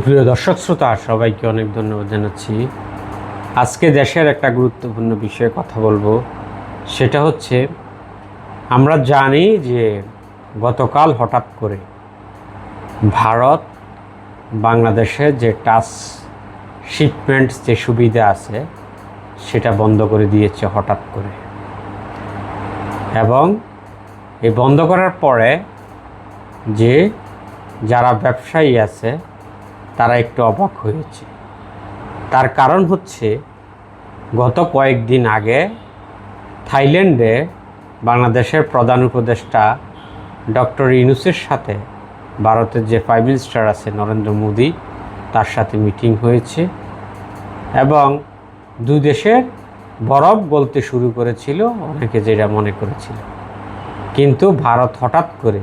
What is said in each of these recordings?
সুপ্রিয় দর্শক শ্রোতা, সবাইকে অনেক ধন্যবাদ জানাচ্ছি। আজকে দেশের একটা গুরুত্বপূর্ণ বিষয়ে কথা বলব। সেটা হচ্ছে, আমরা জানি যে গতকাল হঠাৎ করে ভারত বাংলাদেশের যে টাচ শিপমেন্ট যে সুবিধা আছে, সেটা বন্ধ করে দিয়েছে হঠাৎ করে। এবং এই বন্ধ করার পরে যে যারা ব্যবসায়ী আছে তারা একটু অবাক হয়েছে। তার কারণ হচ্ছে, গত কয়েকদিন আগে থাইল্যান্ডে বাংলাদেশের প্রধান উপদেষ্টা ডক্টর ইনুসের সাথে ভারতের যে প্রাইম মিনিস্টার আছে নরেন্দ্র মোদী, তার সাথে মিটিং হয়েছে এবং দুই দেশের বরফ গলতে শুরু করেছিল, অনেকে যেটা মনে করেছিল। কিন্তু ভারত হঠাৎ করে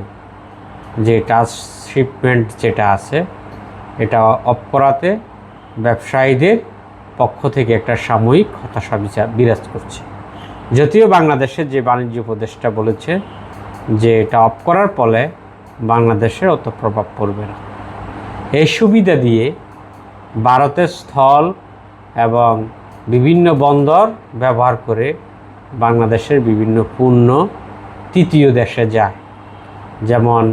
যে টাচ শিপমেন্ট যেটা আছে এটা অফ করাতে ব্যবসায়ীদের পক্ষ থেকে একটা সাময়িক হতাশা বিচার বিরাজ করছে। যদিও বাংলাদেশের যে বাণিজ্য উপদেষ্টা বলেছে যে এটা অফ করার ফলে বাংলাদেশের অত প্রভাব পড়বে না। এই সুবিধা দিয়ে ভারতের স্থল এবং বিভিন্ন বন্দর ব্যবহার করে বাংলাদেশের বিভিন্ন পণ্য তৃতীয় দেশে যায়। যেমন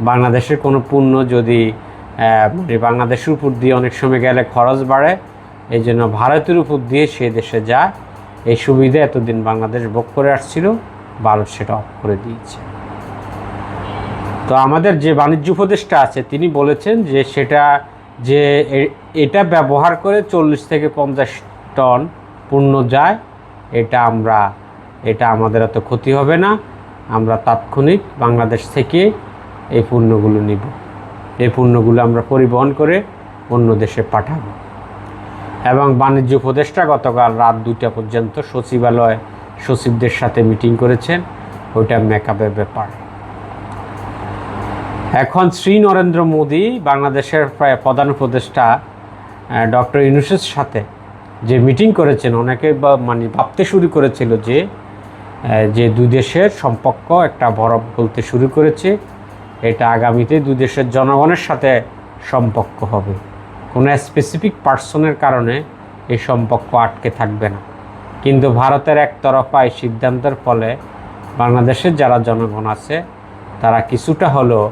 বাংলাদেশের কোনো পণ্য যদি মানে বাংলাদেশের উপর দিয়ে অনেক সময় গেলে খরচ বাড়ে। এই জন্য ভারতের উপর দিয়ে সে দেশে যায় এই সুবিধা এতদিন বাংলাদেশ ভোগ করে আসছিল, ভারত সেটা অফ করে দিয়েছে। তো আমাদের যে বাণিজ্য উপদেষ্টা আছে, তিনি বলেছেন যে সেটা, যে এটা ব্যবহার করে চল্লিশ থেকে পঞ্চাশ টন পণ্য যায়, এটা আমরা, এটা আমাদের এত ক্ষতি হবে না। আমরা তাৎক্ষণিক বাংলাদেশ থেকে এই পণ্যগুলো নিব। এই পণ্যগুলো আমরা পরিবহন করে অন্য দেশে পাঠাবো। এবং বাণিজ্য উপদেষ্টা গতকাল রাত দুইটা পর্যন্ত সচিবালয় সচিবদের সাথে মিটিং করেছেন। ওইটা মেকআপের ব্যাপার। এখন শ্রী নরেন্দ্র মোদী বাংলাদেশের প্রায় প্রধান উপদেষ্টা ডক্টর ইউনুসের সাথে যে মিটিং করেছেন, অনেকে মানে ভাবতে শুরু করেছিল যে যে দুই দেশের সম্পর্ক একটা বরফ বলতে শুরু করেছে। এটা আগামীতে দুই দেশের জনগণের সাথে সম্পর্ক হবে। কোনো স্পেসিফিক পার্সনের কারণে এই সম্পর্ক আটকে থাকবে না। কিন্তু ভারতের একতরফা এই সিদ্ধান্তের ফলে বাংলাদেশের যারা জনগণ আছে, তারা কিছুটা হলেও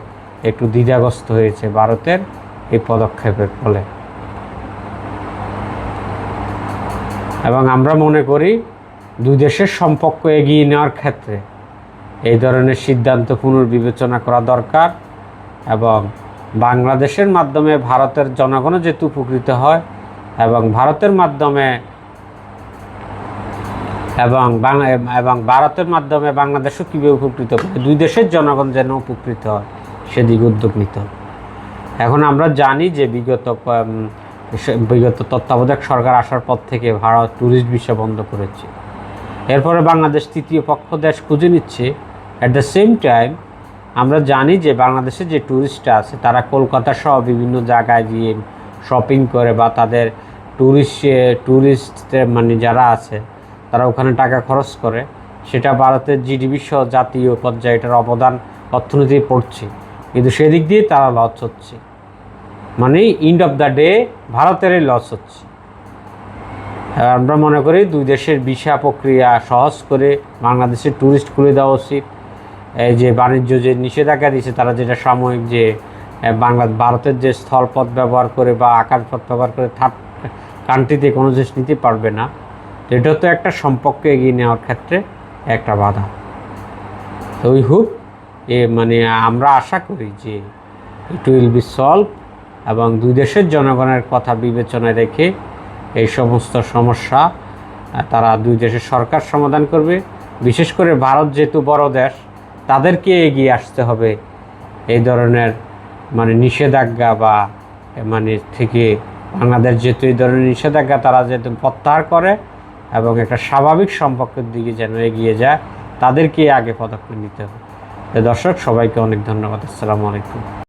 একটু দ্বিধাগ্রস্ত হয়েছে ভারতের এই পদক্ষেপের ফলে। এবং আমরা মনে করি, দুই দেশের সম্পর্ক এগিয়ে নেওয়ার ক্ষেত্রে এই ধরনের সিদ্ধান্ত পুনর্বিবেচনা করা দরকার এবং বাংলাদেশের মাধ্যমে ভারতের জনগণও যেহেতু উপকৃত হয় এবং ভারতের মাধ্যমে এবং এবং ভারতের মাধ্যমে বাংলাদেশও কীভাবে উপকৃত দুই দেশের জনগণ যেন উপকৃত হয়, সেদিকে উদ্যোগ নিতে এখন আমরা জানি যে বিগত বিগত তত্ত্বাবধায়ক সরকার আসার পর থেকে ভারত ট্যুরিস্ট ভিসা বন্ধ করেছে। এরপরে বাংলাদেশ তৃতীয় পক্ষ দেশ খুঁজে নিচ্ছে অ্যাট দ্য সেম টাইম আমরা জানি যে বাংলাদেশের যে ট্যুরিস্টরা আছে, তারা কলকাতা সহ বিভিন্ন জায়গায় গিয়ে শপিং করে বা তাদের ট্যুরিস্ট ট্যুরিস্ট মানে যারা আছে, তারা ওখানে টাকা খরচ করে। সেটা ভারতের জিডিপি সহ জাতীয় পর্যায়ে এটার অবদান অর্থনীতি পড়ছে। কিন্তু সেদিক দিয়ে তারা লস হচ্ছে। মানে ইন্ড অফ দ্য ডে ভারতেরই লস হচ্ছে। আমরা মনে করি দুই দেশের ভিসা প্রক্রিয়া সহজ করে বাংলাদেশের ট্যুরিস্ট খুলে দেওয়া উচিত। যে বাণিজ্য যে নিষেধাজ্ঞা দিয়েছে, তারা যেটা সাময়িক যে বাংলা ভারতের যে স্থলপথ ব্যবহার করে বা আকাশপথ ব্যবহার করে থার্ড কান্ট্রিতে কোনো জিনিস নিতে পারবে না এটা তো একটা সম্পর্ক এগিয়ে নেওয়ার ক্ষেত্রে একটা বাধা। তো উই হুপ, এ মানে আমরা আশা করি যে ইট উইল বি সলভ এবং দুই দেশের জনগণের কথা বিবেচনায় রেখে এই সমস্ত সমস্যা তারা দুই দেশের সরকার সমাধান করবে। বিশেষ করে ভারত যেহেতু বড় দেশ তাদেরকে এগিয়ে আসতে হবে। এই ধরনের মানে নিষেধাজ্ঞা বা মানে থেকে বাংলাদেশ যেহেতু এই ধরনের নিষেধাজ্ঞা, তারা যেহেতু প্রত্যাহার করে এবং একটা স্বাভাবিক সম্পর্কের দিকে যেন এগিয়ে যায় তাদেরকে আগে পদক্ষেপ নিতে হবে। দর্শক, সবাইকে অনেক ধন্যবাদ। আসসালামু আলাইকুম।